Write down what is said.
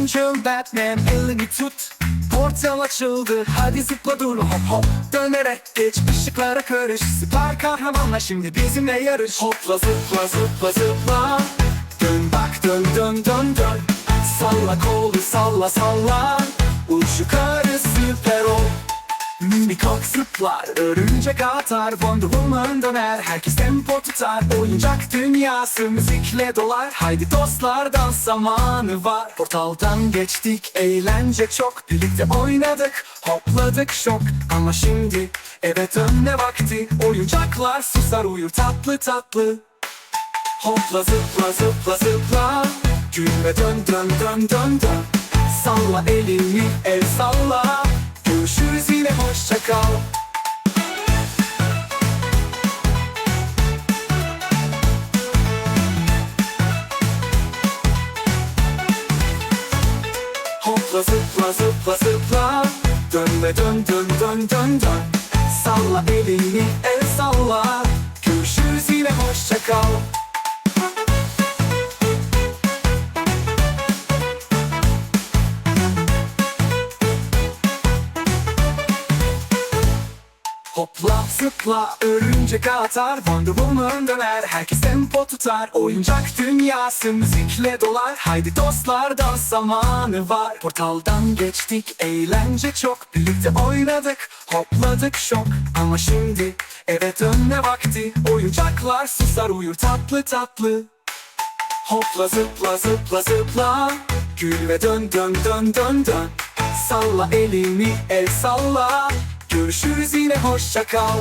Batman elini tut. Portal açıldı. Hadi zıpla dur. Hop hop. Dönerek geç. Işıklara karış. Süper kahramanla şimdi bizimle yarış. Hopla zıpla zıpla zıpla. Dön bak dön dön dön dön. Salla kolu salla salla. Uç yukarı süper ol Minikok zıplar, örümcek atar Wonder Woman döner, herkes tempo tutar Oyuncak dünyası müzikle dolar. Haydi dostlar dans zamanı var. Portaldan geçtik, eğlence çok. Birlikte oynadık, hopladık şok. Ama şimdi eve dönme vakti. Oyuncaklar susar uyur tatlı tatlı. Hopla zıpla zıpla zıpla. Gül ve dön dön dön dön dön. Salla elini el salla Görüşürüz yine hoşça kal. Hopla zıpla zıpla zıpla. Dön ve dön dön dön dön dön. Salla elini el salla. Görüşürüz yine hoşça kal Hopla zıpla örümcek atar Wonder Woman döner herkes tempo tutar Oyuncak dünyası müzikle dolar Haydi dostlar dans zamanı var. Portaldan geçtik eğlence çok Birlikte oynadık hopladık şok. Ama şimdi eve dönme vakti Oyuncaklar susar uyur tatlı tatlı. Hopla zıpla zıpla zıpla Gül ve dön dön dön dön dön. Salla elini el salla Görüşürüz yine hoşça kal